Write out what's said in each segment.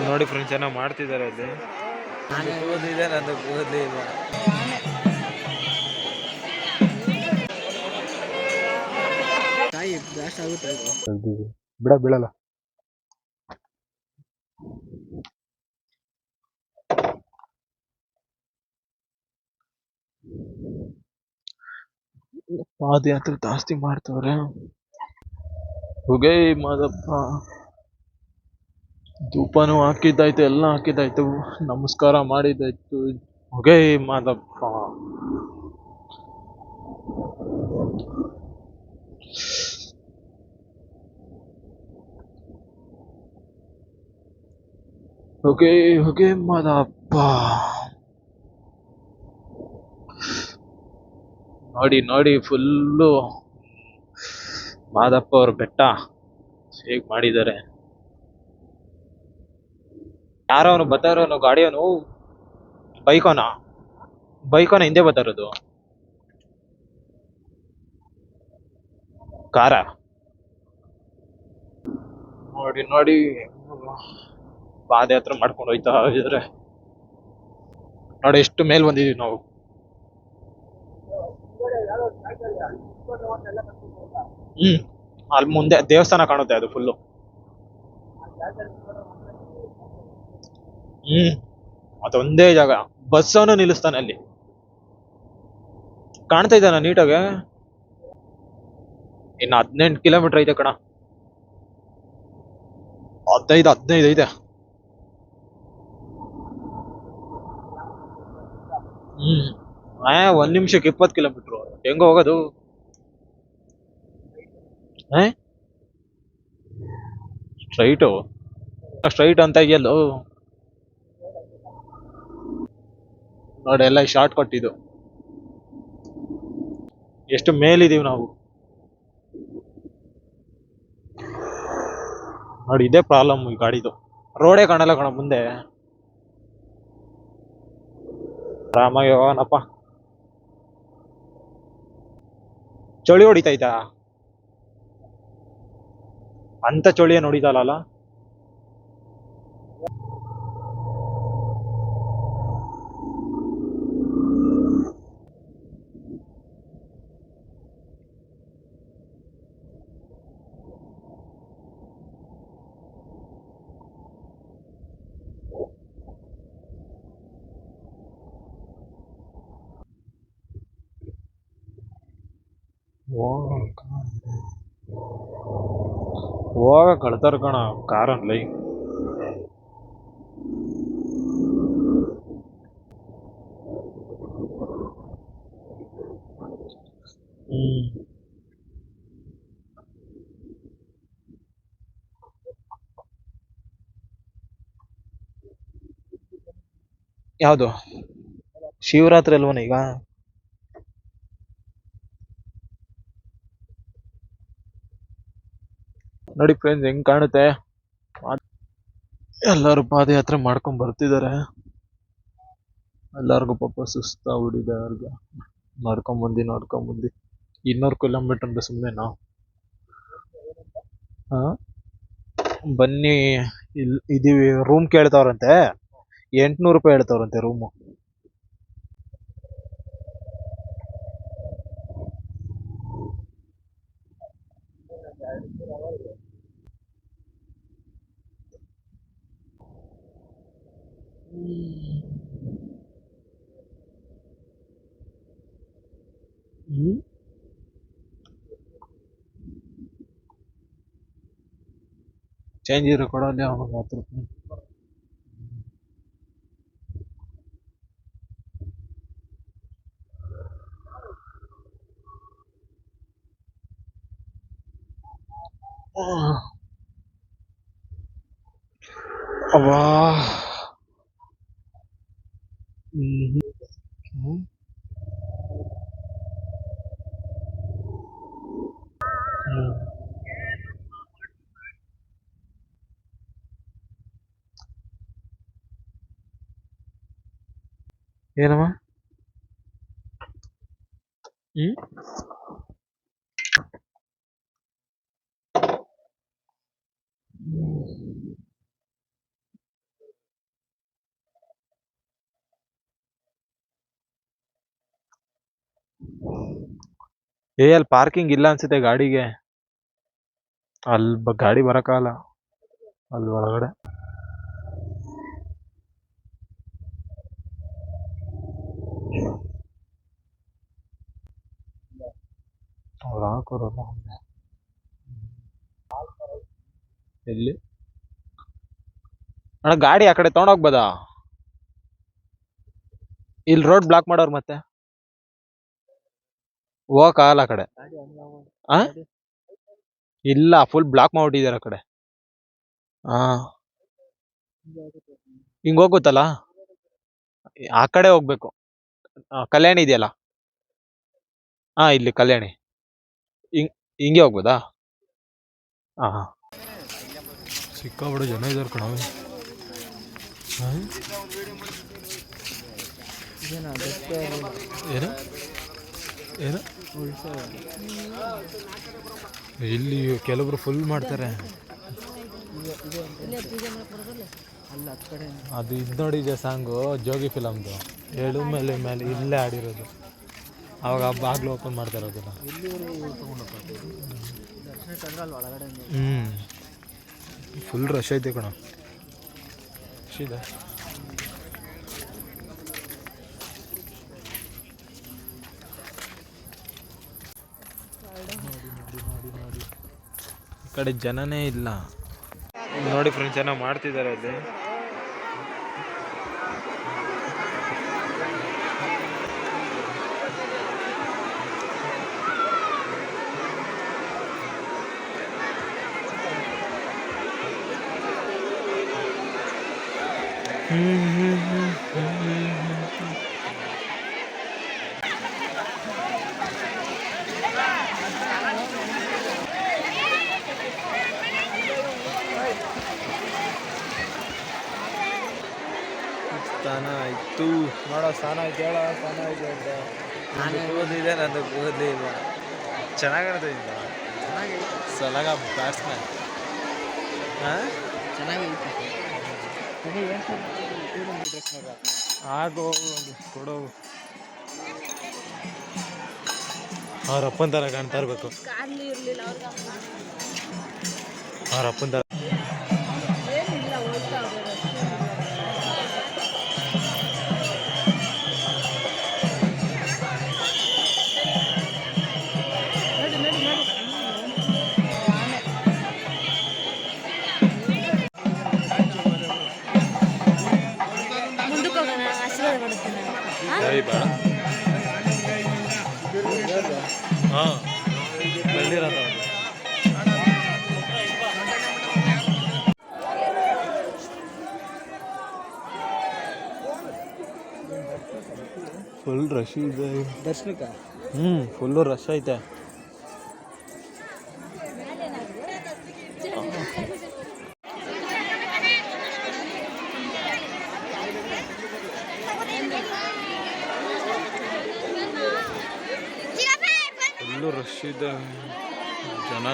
ನೋಡಿ ಫ್ರೆಂಡ್ಸ್ ಏನೋ ಮಾಡ್ತಿದ್ದಾರೆ ಅಲ್ಲಿ. ಕೂದಿದೆ ನಂದು ಕೂದಲಿ ಇಲ್ಲ ಬಿಡ ಬಿಡಲ್ಲ ಪಾದಯಾತ್ರೆ ಜಾಸ್ತಿ ಮಾಡ್ತವ್ರೆ. ಹುಗೈ ಮಾದಪ್ಪ. ಧೂಪನೂ ಹಾಕಿದ್ದಾಯ್ತು ಎಲ್ಲ ಹಾಕಿದ್ದಾಯ್ತು. ನಮಸ್ಕಾರ ಮಾಡಿದ್ದಾಯ್ತು. ಹೊಗೆ ಮಾದಪ್ಪ. ಹೊಗೆ ಹೊಗೆ ಮಾದಪ್ಪ. ನೋಡಿ ನೋಡಿ, ಫುಲ್ಲು ಮಾದಪ್ಪ ಅವ್ರ ಬೆಟ್ಟ. ಹೇಗ್ ಮಾಡಿದ್ದಾರೆ. ಯಾರೋ ಅವನು ಬತ್ತಾರೋನು ಗಾಡಿಯವನು ಬೈಕೋನ. ಬೈಕೋನ ಹಿಂದೆ ಬರ್ತಾ ಇರೋದು ಕಾರ. ನೋಡಿ ನೋಡಿ. ಹತ್ರ ಮಾಡ್ಕೊಂಡು ಹೋಯ್ತಾ ಇದ್ರೆ ನೋಡಿ, ಎಷ್ಟು ಮೇಲ್ ಬಂದಿದೀವಿ ನಾವು. ಹ್ಮ್. ಅಲ್ಲಿ ಮುಂದೆ ದೇವಸ್ಥಾನ ಕಾಣುತ್ತೆ ಅದು ಫುಲ್ಲು ಹ್ಮ್. ಅದೊಂದೇ ಜಾಗ. ಬಸ್ಸವನು ನಿಲ್ಲಿಸ್ತಾನೆ ಅಲ್ಲಿ. ಕಾಣ್ತಾ ಇದ್ದಾನ ನೀಟಾಗೆ? ಇನ್ನ ಹದಿನೆಂಟು ಕಿಲೋಮೀಟರ್ ಐತೆ ಕಣ. ಹದಿನೈದು ಹದಿನೈದು ಐತೆ. ಹ್ಮ್. ಆ, ಒಂದ್ ನಿಮಿಷಕ್ಕೆ ಇಪ್ಪತ್ತು ಕಿಲೋಮೀಟ್ರು. ಹೆಂಗ ಹೋಗೋದು? ಸ್ಟ್ರೈಟು? ಸ್ಟ್ರೈಟ್ ಅಂತ ಇದೆಯಲ್ಲೋ? ನೋಡಿ, ಎಲ್ಲ ಶಾರ್ಟ್ ಕೊಟ್ಟಿದ್ದು. ಎಷ್ಟು ಮೇಲಿದೀವಿ ನಾವು. ನೋಡಿ, ಇದೇ ಪ್ರಾಬ್ಲಮ್ ಈ ಗಾಡಿದು. ರೋಡೇ ಕಾಣಲ್ಲ ಕಣ, ಮುಂದೆ. ಆರಾಮಾಗಿ ಹೋಗೋಣಪ್ಪ. ಚಳಿ ಹೊಡಿತೈತಾ? ಅಂತ ಚಳಿಯೇ ಏನು ಹೋಗ ಕಳ್ತಾರ ಕಣ ಕಾರಲ್ಲಿ ಹ್ಮ್ ಯಾವುದು? ಶಿವರಾತ್ರಿ ಅಲ್ವನ ಈಗ? ನೋಡಿ ಫ್ರೆಂಡ್ಸ್ ಹೆಂಗ್ ಕಾಣುತ್ತೆ? ಎಲ್ಲರೂ ಪಾದಯಾತ್ರೆ ಮಾಡ್ಕೊಂಡ್ ಬರ್ತಿದ್ದಾರೆ ಎಲ್ಲರಿಗೂ ಪಾಪ ಸುಸ್ತಾಗ್ಬಿಟ್ಟಿದೆ ಅವ್ರಿಗೆ ನಡ್ಕೊಂಡ್ ಬಂದು ನಡ್ಕೊಂಡ್ ಬಂದು. ಇನ್ನೂರು ಕಿಲೋಮೀಟರ್ ಅಂದ್ರೆ ಸುಮ್ಮನೆ ಹಾ? ಬನ್ನಿ ಇಲ್ಲಿ ಇದೀವಿ ರೂಮ್ ಕೇಳ್ತಾವ್ರಂತೆ. ಎಂಟ್ನೂರು ರೂಪಾಯಿ ಹೇಳ್ತಾವ್ರಂತೆ ರೂಮು சேஞ்ச் இருக்கக்கூடாது இல்லையா அவங்க பார்த்துருப்பேன். அப்பா. ಏನಮ್ಮ? ಹ್ಮ್ ಏ ಅಲ್ಲಿ ಪಾರ್ಕಿಂಗ್ ಇಲ್ಲ ಅನ್ಸುತ್ತೆ ಗಾಡಿಗೆ. ಅಲ್ಲಿ ಗಾಡಿ ಬರಕಾಗಲ್ಲ ಅಲ್ಲಿ ಒಳಗಡೆ. ಅವ್ರು ಎಲ್ಲಿ? ಅಣ್ಣ, ಗಾಡಿ ಆ ಕಡೆ ತಗೊಂಡೋಗ್ಬೋದಾ ಇಲ್ಲಿ ರೋಡ್ ಬ್ಲಾಕ್ ಮಾಡೋರು ಮತ್ತೆ? ಹೋಗಕ್ಕಾಗಲ್ಲ ಆ ಕಡೆ. ಆ? ಇಲ್ಲ ಫುಲ್ ಬ್ಲಾಕ್ ಮಾಡ್ಬಿಟ್ಟಿದ್ದಾರೆ ಆ ಕಡೆ. ಹಾ ಹಿಂಗ್ ಹೋಗುತ್ತಲ್ಲ ಆ ಕಡೆ ಹೋಗ್ಬೇಕು. ಕಲ್ಯಾಣಿ ಇದೆಯಲ್ಲ? ಹಾ ಇಲ್ಲಿ ಕಲ್ಯಾಣಿ. ಹಿಂಗ್ ಹಿಂಗೆ ಹೋಗ್ಬೋದಾ ಹಾಂ ಹಾಂ ಸಿಕ್ಕಾಬಿಡು ಜನ ಇದ್ದಾರೆ ಕಣ ಏನು ಏನು ಇಲ್ಲಿ ಕೆಲವರು ಫುಲ್ ಮಾಡ್ತಾರೆ. ಅದು ಇದು ನೋಡಿದೆ ಸಾಂಗು ಜೋಗಿ ಫಿಲಮ್ದು ಹೇಳು ಮೇಲೆ ಮೇಲೆ ಇಲ್ಲೇ ಆಡಿರೋದು ಅವಾಗ ಬಾಗಿಲು ಓಪನ್ ಮಾಡ್ತಾ ಇರೋದಿಲ್ಲ. ಹ್ಞೂ ಫುಲ್ ರಶ್ ಐತೆ ಕಣ. ರಶ್ ಇದೆ. ಈ ಕಡೆ ಜನನೇ ಇಲ್ಲ. ನೋಡಿ ಫ್ರೆಂಡ್ಸ್ ಏನೋ ಮಾಡ್ತಿದ್ದಾರೆ ಅಲ್ಲಿ. ಸ್ನಾನ ಆಯ್ತು. ನೋಡೋ ಸ್ಥಾನ ಆಯ್ತು ಹೇಳ ಸ್ನಾನ ಆಯ್ತು ಅಂತ. ನಾನು ಕೂದಲಿದೆ ನಂದು ಕೂದಲಿ ಇಲ್ಲ. ಚೆನ್ನಾಗಿರುತ್ತೆ ಇದು ಸಲಗ ಬ್ಯಾಟ್ಸ್ಮ್ಯಾನ್. ಹಾಂ? ಆಗೋ ಕೊಡೋ. ಅವ್ರ ಅಪ್ಪನ ಥರ ಕಾಣ್ತಾ ಇರ್ಬೇಕು. ಅವ್ರ ಅಪ್ಪನ ಥರ ಬೇಡ ಹಾಂ ಬಂದಿರೋದು ಫುಲ್ ರಶ್ ಇದೆ. ದರ್ಶನಕ್ಕ? ಹ್ಞೂ ಫುಲ್ಲು ರಶ್ ಐತೆ. ಫುಲ್ಲು ರಶ್ ಇದೆ ಜನ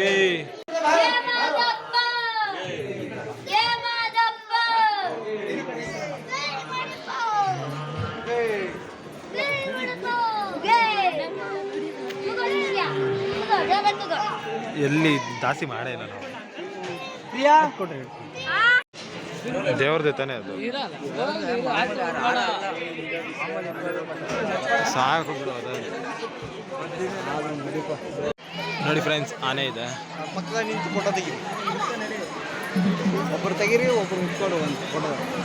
गे ಎಲ್ಲಿ ದಾಸಿ ಮಾಡೇ ಇಲ್ಲ ನಾವು. ಪ್ರಿಯಾ? ಕೊಡ್ರಿ ದೇವ್ರದೇ ತಾನೇ ಅದು. ಸಾಕು ಬಿಡು ಅದ. ನೋಡಿ ಫ್ರೆಂಡ್ಸ್ ಆನೆ ಇದೆ. ಪಕ್ಕದಾಗ ನಿಂತು ಫೋಟೋ ತೆಗೀರಿ. ಒಬ್ಬರು ತೆಗೀರಿ ಒಬ್ಬರು ಉಟ್ಕೊಂಡು ಒಂದು ಫೋಟೋ ಕೊಟ್ಟರೆ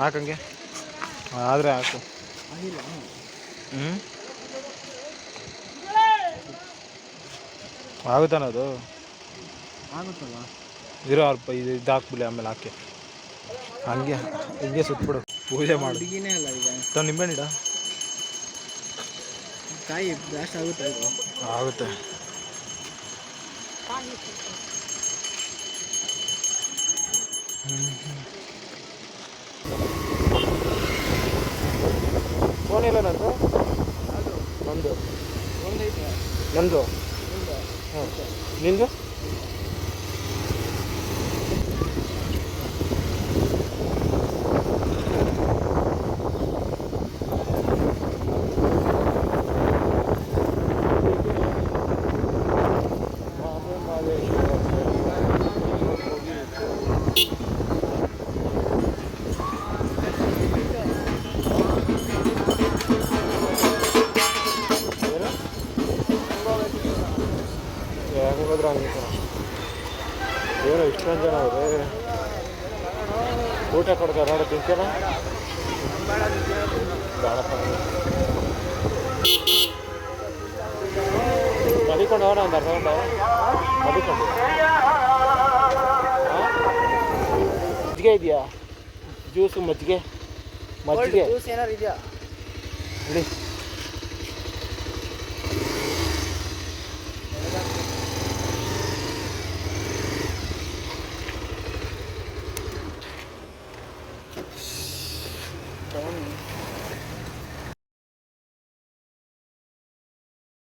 ಹಾಕಂಗೆ? ಆದರೆ ಹಾಕು. ಹ್ಞೂ ಆಗುತ್ತಾನ ಅದು? ಆಗುತ್ತಲ್ಲ ಇರೋ ಅಲ್ಪ ಇದು ಇದು ಹಾಕ್ಬಿಡಿ ಆಮೇಲೆ ಹಾಕಿ. ಹಂಗೆ ಹಿಂಗೆ ಸುತ್ತಬಿಡು ಪೂಜೆ ಮಾಡಿ. ಹುಡುಗಿನೇ ಅಲ್ಲ ಈಗ. ತಾವು ಕಾಯಿ ಬ್ಲಾಸ್ಟ್ ಆಗುತ್ತೆ ಇದು? ಆಗುತ್ತೆ. ಫೋನ್ ಇಲ್ಲ ನಂದು ನಂದು ನಂದು ಹಾಂ ನಿಂದು? ಏನೋ ಇಷ್ಟೊಂದು ಜನ ಊಟ ಕೊಡ್ತಾರೆ ನೋಡಿ ಬೇಡಪ್ಪ. ಮದಿಕೊಂಡು ಹೋಗೋಣ ಒಂದು ಅರ್ಧ ಗಂಟೆ. ಮದಿಕೊಂಡು ಮಜ್ಜಿಗೆ ಇದೆಯಾ? ಜ್ಯೂಸು ಮಜ್ಜಿಗೆ. ಮಜ್ಜಿಗೆ. ಜ್ಯೂಸ್ ಏನಾರು ಇದೆಯಾ? ಇಡಿ